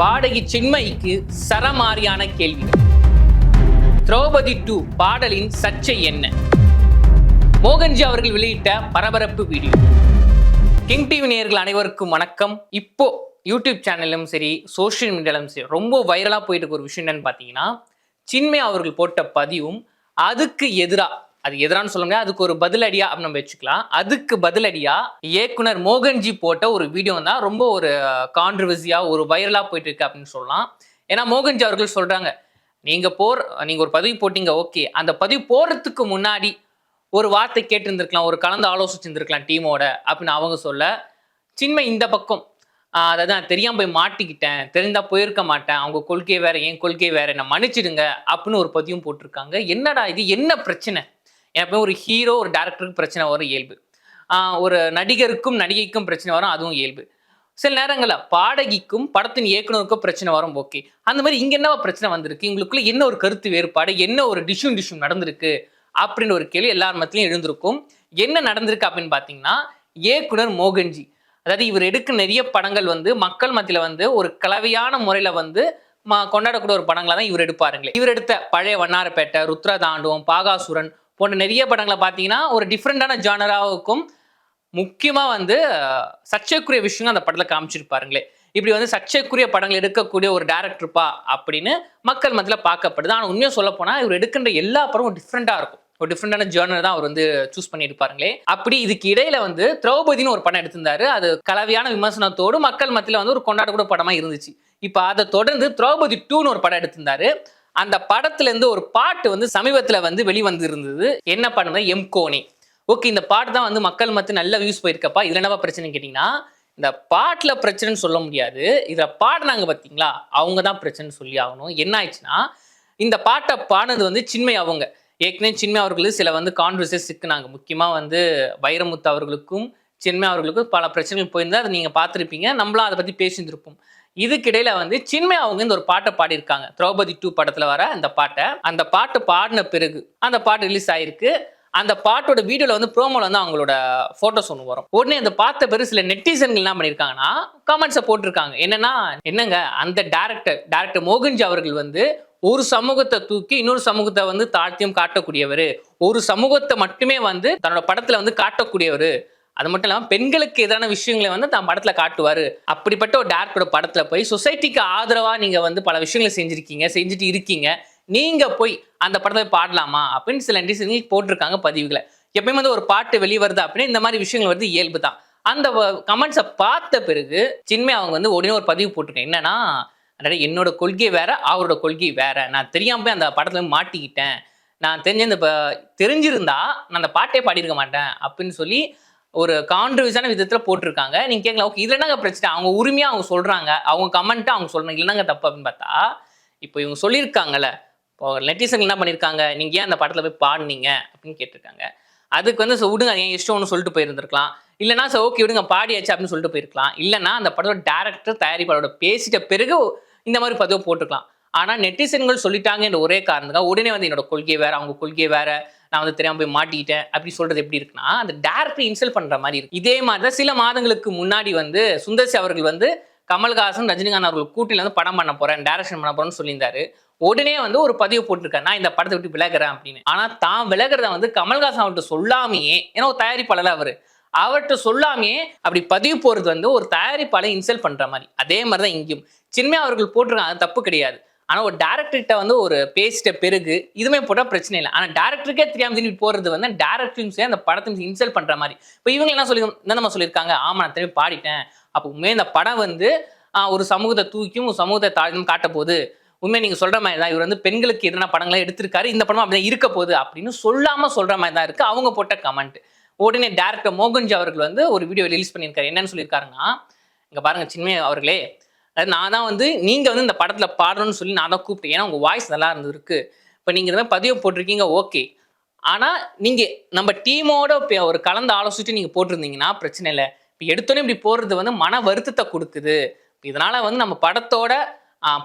பாடகி சின்மயிக்கு சரமாரியான கேள்விகள். திரௌபதி டூ பாடலின் சர்ச்சை என்ன? மோகன்ஜி அவர்கள் வெளியிட்ட பரபரப்பு வீடியோ. கிங் டிவி நேயர்கள் அனைவருக்கும் வணக்கம். இப்போ யூடியூப் சேனலும் சரி சோஷியல் மீடியாலும் சரி ரொம்ப வைரலாக போயிட்டு இருக்க ஒரு விஷயம் என்னன்னு பார்த்தீங்கன்னா சின்மை அவர்கள் போட்ட பதிவும் அதுக்கு எதிராக அது எதிரான்னு சொல்ல முடியாது அதுக்கு ஒரு பதிலடியா அப்படின்னு நம்ம வச்சுக்கலாம். அதுக்கு பதிலடியா இயக்குனர் மோகன்ஜி போட்ட ஒரு வீடியோ தான் ரொம்ப ஒரு கான்ட்ரவர்சியா ஒரு வைரலா போயிட்டு இருக்கு அப்படின்னு சொல்லலாம். ஏன்னா மோகன்ஜி அவர்கள் சொல்றாங்க நீங்க போர் நீங்க ஒரு பதிவு போட்டீங்க ஓகே. அந்த பதிவு போறதுக்கு முன்னாடி ஒரு வார்த்தை கேட்டிருந்திருக்கலாம் ஒரு கலந்து ஆலோசிச்சிருந்திருக்கலாம் டீமோட அப்படின்னு அவங்க சொல்ல சின்மை இந்த பக்கம். அதாவது நான் தெரியாம போய் மாட்டிக்கிட்டேன். தெரிந்தா போயிருக்க மாட்டேன். அவங்க கொள்கை வேற என் கொள்கை வேற. என்ன மன்னிச்சிடுங்க அப்படின்னு ஒரு பதிவும் போட்டிருக்காங்க. என்னடா இது? என்ன பிரச்சனை? எப்பவுமே ஒரு ஹீரோ ஒரு டேரக்டருக்கு பிரச்சனை வரும் இயல்பு. ஒரு நடிகருக்கும் நடிகைக்கும் பிரச்சனை வரும் அதுவும் இயல்பு. சில நேரங்களில் பாடகிக்கும் படத்தின் இயக்குனருக்கும் பிரச்சனை வரும் ஓகே. அந்த மாதிரி இங்கே என்ன பிரச்சனை வந்திருக்கு? உங்களுக்குள்ள என்ன ஒரு கருத்து வேறுபாடு? என்ன ஒரு டிஷ்யூம் டிஷ்யூம் நடந்திருக்கு? அப்படின்னு ஒரு கேள்வி எல்லார் மத்தியிலும் எழுந்திருக்கும். என்ன நடந்திருக்கு அப்படின்னு பார்த்தீங்கன்னா இயக்குனர் மோகன்ஜி. அதாவது இவர் எடுக்க நிறைய படங்கள் வந்து மக்கள் மத்தியில் வந்து ஒரு கலவையான முறையில் வந்து ம- கொண்டாடக்கூடிய ஒரு படங்களை தான் இவர் எடுப்பாருங்களே. இவர் எடுத்த பழைய வண்ணாரப்பேட்டை ருத்ரதாண்டவம் பாகாசுரன் போன்ற நிறைய படங்களை பார்த்தீங்கன்னா ஒரு டிஃப்ரெண்டான ஜானராவுக்கும் முக்கியமாக வந்து சர்ச்சைக்குரிய விஷயங்கள் அந்த படத்தில் காமிச்சிருப்பாருங்களே. இப்படி வந்து சர்ச்சைக்குரிய படங்கள் எடுக்கக்கூடிய ஒரு டேரக்டர்ப்பா அப்படின்னு மக்கள் மத்தியில் பார்க்கப்படுது. ஆனால் உண்மையாக சொல்ல போனால் இவர் எடுக்கின்ற எல்லா படமும் டிஃப்ரெண்டாக இருக்கும். ஒரு டிஃப்ரெண்டான ஜேர்னர் தான் அவர் வந்து சூஸ் பண்ணியிருப்பாருங்களே. அப்படி இதுக்கு இடையில வந்து திரௌபதினு ஒரு படம் எடுத்திருந்தாரு. அது கலவையான விமர்சனத்தோடு மக்கள் மத்தியில் வந்து ஒரு கொண்டாடக்கூட படமா இருந்துச்சு. இப்போ அதை தொடர்ந்து திரௌபதி டூன்னு ஒரு படம் எடுத்திருந்தாரு. அந்த படத்துல இருந்து ஒரு பாட்டு வந்து சமீபத்துல வந்து வெளிவந்திருந்தது. என்ன பண்ணுது எம் கோனி ஓகே இந்த பாட்டு தான் வந்து மக்கள் மத்திய நல்ல வியூஸ் போயிருக்கப்பா. இதுல என்னவா பிரச்சனை கேட்டிங்கன்னா இந்த பாட்டுல பிரச்சனைன்னு சொல்ல முடியாது. இதில் பாடினாங்க பார்த்தீங்களா அவங்க தான் பிரச்சனைன்னு சொல்லி ஆகணும். என்ன ஆயிடுச்சுன்னா இந்த பாட்டை பாடினது வந்து சின்மை அவங்க. ஏற்கனவே சின்மை அவர்களுக்கு சில வந்து கான்வர்சஸ் சிக்கினாங்க. முக்கியமாக வந்து வைரமுத்து அவர்களுக்கும் சின்மை அவர்களுக்கும் பல பிரச்சனைகள் போயிருந்தா அதை நீங்கள் பார்த்துருப்பீங்க. நம்மளும் அதை பற்றி பேசியிருந்திருப்போம். இதுக்கிடையில வந்து சின்மை அவங்க இந்த ஒரு பாட்டை பாடியிருக்காங்க. திரௌபதி டூ படத்துல வர அந்த பாட்டை. அந்த பாட்டு பாடின பிறகு அந்த பாட்டு ரிலீஸ் ஆயிருக்கு. அந்த பாட்டோட வீடியோல வந்து ப்ரோமோல வந்து அவங்களோட போட்டோஸ் ஒன்று வரும். உடனே அந்த பார்த்த பிறகு சில நெட்டிசன்கள் என்ன பண்ணியிருக்காங்கன்னா கமெண்ட்ஸை போட்டிருக்காங்க. என்னன்னா என்னங்க அந்த டேரக்டர் டேரக்டர் மோகன்ஜி அவர்கள் வந்து ஒரு சமூகத்தை தூக்கி இன்னொரு சமூகத்தை வந்து தாழ்த்தியும் காட்டக்கூடியவர். ஒரு சமூகத்தை மட்டுமே வந்து தன்னோட படத்துல வந்து காட்டக்கூடியவர். அது மட்டும் இல்லாமல் பெண்களுக்கு எதிரான விஷயங்களை வந்து தான் படத்தில் காட்டுவார். அப்படிப்பட்ட ஒரு டேரக்டரோட படத்தில் போய் சொசைட்டிக்கு ஆதரவாக நீங்கள் வந்து பல விஷயங்களை செஞ்சுருக்கீங்க செஞ்சுட்டு இருக்கீங்க. நீங்கள் போய் அந்த படத்தை பாடலாமா? அப்படின்னு சில நெட்டிசன்கள் போட்டிருக்காங்க பதிவுகளை. எப்பயுமே வந்து ஒரு பாட்டு வெளியே வருது அப்படின்னா இந்த மாதிரி விஷயங்கள் வந்து இயல்பு தான். அந்த கமெண்ட்ஸை பார்த்த பிறகு சின்மை அவங்க வந்து உடனே ஒரு பதிவு போட்டிருக்கேன் என்னன்னா அதாவது என்னோட கொள்கை வேற அவரோட கொள்கை வேற. நான் தெரியாம போய் அந்த படத்துல மாட்டிக்கிட்டேன். நான் தெரிஞ்ச இந்த ப- தெரிஞ்சிருந்தா நான் அந்த பாட்டே பாடியிருக்க மாட்டேன் அப்படின்னு சொல்லி ஒரு கான்ட்ரிவியூஸான விதத்தில் போட்டிருக்காங்க. நீங்கள் கேட்கலாம் ஓகே இதுல என்னங்க பிரச்சனை? அவங்க உரிமையாக அவங்க சொல்கிறாங்க அவங்க கமெண்ட்டாக அவங்க சொல்கிறாங்க இல்லைனாங்க தப்பு அப்படின்னு பார்த்தா இப்போ இவங்க சொல்லியிருக்காங்கல்ல இப்போ நெட்டிசன் என்ன பண்ணியிருக்காங்க? நீங்கள் ஏன் அந்த படத்தில் போய் பாடினீங்க? அப்படின்னு கேட்டிருக்காங்க. அதுக்கு வந்து சோ விடுங்க ஏன் இஷ்டம்னு சொல்லிட்டு போயிருந்திருக்கலாம். இல்லைனா சார் ஓகே விடுங்க பாடியாச்சு அப்படின்னு சொல்லிட்டு போயிருக்கலாம். இல்லைனா அந்த படத்தோட டேரக்டர் தயாரிப்பாளரோட பேசிட்ட பிறகு இந்த மாதிரி பதிவு போட்டுக்கலாம் ஆனால் நெட்டிசன்கள் சொல்லிட்டாங்கன்ற ஒரே காரணத்துக்காக உடனே வந்து என்னோட கொள்கை வேற அவங்க கொள்கை வேற நான் வந்து தெரியாமல் போய் மாட்டிக்கிட்டேன். அப்படி சொல்றது எப்படி இருக்குன்னா அந்த டேரக்டர் இன்சல்ட் பண்ற மாதிரி இருக்கு இதே மாதிரி தான் சில மாதங்களுக்கு முன்னாடி வந்து சுந்தர்சி அவர்கள் வந்து கமல்ஹாசன் ரஜினிகாந்த் அவர்கள் கூட்டில வந்து படம் பண்ண போறேன் டேரக்ஷன் பண்ண போறேன்னு சொல்லியிருந்தாரு. உடனே வந்து ஒரு பதிவு போட்டிருக்கேன் நான் இந்த படத்தை விட்டு விலகுறேன் அப்படின்னு. ஆனா தான் விலகுறத வந்து கமல்ஹாசன் அவர்கிட்ட சொல்லாமையே ஏன்னா ஒரு தயாரிப்பாளர் அவரு. அவர்கிட்ட சொல்லாமையே அப்படி பதிவு போறது வந்து ஒரு தயாரிப்பாளரை இன்சல்ட் பண்ற மாதிரி. அதே மாதிரி தான் இங்கேயும். சின்மையா அவர்கள் போட்டிருக்காங்க அது தப்பு கிடையாது. ஆனால் ஒரு டேரக்டர்கிட்ட வந்து ஒரு பேசிட்ட பிறகு இதுவுமே போட்டால் பிரச்சனை இல்லை. ஆனால் டேரக்டருக்கே தெரியாமல் திரும்பி போகிறது வந்து டேரக்டரும் சரி அந்த படத்தையும் இன்சல்ட் பண்ணுற மாதிரி. இப்போ இவங்க என்ன சொல்லி என்ன நம்ம சொல்லியிருக்காங்க ஆமாம் நான் திரும்பி பாடிட்டேன். அப்போ உண்மையே இந்த படம் வந்து ஒரு சமூகத்தை தூக்கியும் ஒரு சமூகத்தை தாழ்ந்தும் காட்ட போகுது உண்மை நீங்கள் சொல்கிற மாதிரி தான் இவர் வந்து பெண்களுக்கு எதனா படங்களை எடுத்திருக்காரு இந்த படம் அப்படி இருக்க போகுது அப்படின்னு சொல்லாமல் சொல்கிற மாதிரி தான் இருக்குது அவங்க போட்ட கமெண்ட் உடனே டேரக்டர் மோகன்ஜி அவர்கள் வந்து ஒரு வீடியோ ரிலீஸ் பண்ணியிருக்காரு. என்னன்னு சொல்லியிருக்காருன்னா இங்கே பாருங்க சின்மே அவர்களே நான் தான் வந்து நீங்கள் வந்து இந்த படத்தில் பாடணும்னு சொல்லி நான் தான் கூப்பிட்டேன். ஏன்னா உங்கள் வாய்ஸ் நல்லா இருந்திருக்கு. இப்போ நீங்கள் இந்த மாதிரி பதிவு போட்டிருக்கீங்க ஓகே ஆனால் நீங்கள் நம்ம டீமோட ஒரு கலந்து ஆலோசிச்சுட்டு நீங்கள் போட்டிருந்தீங்கன்னா பிரச்சனை இல்லை. இப்போ எடுத்தோன்னே இப்படி போடுறது வந்து மன வருத்தத்தை கொடுக்குது. இதனால் வந்து நம்ம படத்தோட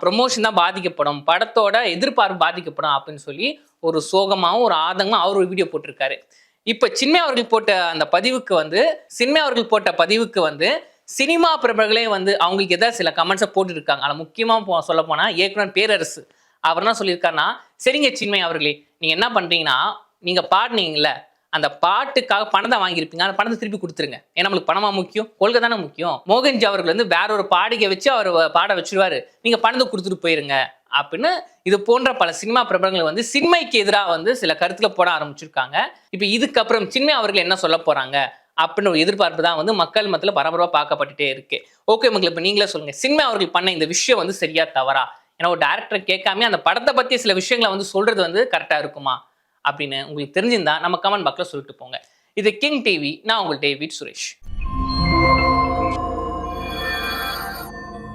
ப்ரொமோஷன் தான் பாதிக்கப்படும். படத்தோட எதிர்பார்ப்பு பாதிக்கப்படும் அப்படின்னு சொல்லி ஒரு சோகமாகவும் ஒரு ஆதங்கமாக அவர் ஒரு வீடியோ போட்டிருக்காரு. இப்போ சின்மை அவர்கள் போட்ட அந்த பதிவுக்கு வந்து சின்மை அவர்கள் போட்ட பதிவுக்கு வந்து சினிமா பிரபலங்களே வந்து அவங்களுக்கு எதாவது சில கமெண்ட்ஸை போட்டுருக்காங்க. அதில் ஆனால் முக்கியமாக சொல்ல போனால் இயக்குனர் பேரரசு. அவர் என்ன சொல்லியிருக்காருன்னா சரிங்க சின்மை அவர்களே நீங்கள் என்ன பண்ணுறீங்கன்னா நீங்கள் பாடினீங்கல்ல அந்த பாட்டுக்காக பணத்தை வாங்கியிருப்பீங்க. அந்த பணத்தை திருப்பி கொடுத்துருங்க. ஏன்னா நம்மளுக்கு பணமாக முக்கியம்? கொள்கை தானே முக்கியம். மோகன்ஜி அவர்கள் வந்து வேற ஒரு பாடிகை வச்சு அவர் பாட வச்சிருவாரு. நீங்கள் பணத்தை கொடுத்துட்டு போயிருங்க. அப்படின்னு இது போன்ற பல சினிமா பிரபலங்கள் வந்து சின்மைக்கு எதிராக வந்து சில கருத்துல போட ஆரம்பிச்சிருக்காங்க. இப்போ இதுக்கப்புறம் சின்மை அவர்கள் என்ன சொல்ல போறாங்க? அப்படின்னு ஒரு எதிர்பார்ப்பு தான் வந்து மக்கள் மத்தியில் பரபரப்பாக பார்க்கப்பட்டுட்டே இருக்கு. ஓகே உங்களுக்கு இப்போ நீங்களே சொல்லுங்க. சினிமா அவர்கள் பண்ண இந்த விஷயம் வந்து சரியா தவறா? ஏன்னா ஒரு டேரக்டர் கேட்காம அந்த படத்தை பற்றி சில விஷயங்களை வந்து சொல்றது வந்து கரெக்டா இருக்குமா? அப்படின்னு உங்களுக்கு தெரிஞ்சிருந்தா நம்ம கமெண்ட் பாக்ஸில் சொல்லிட்டு போங்க. இது கிங் டிவி நான் உங்கள் டேவிட் சுரேஷ்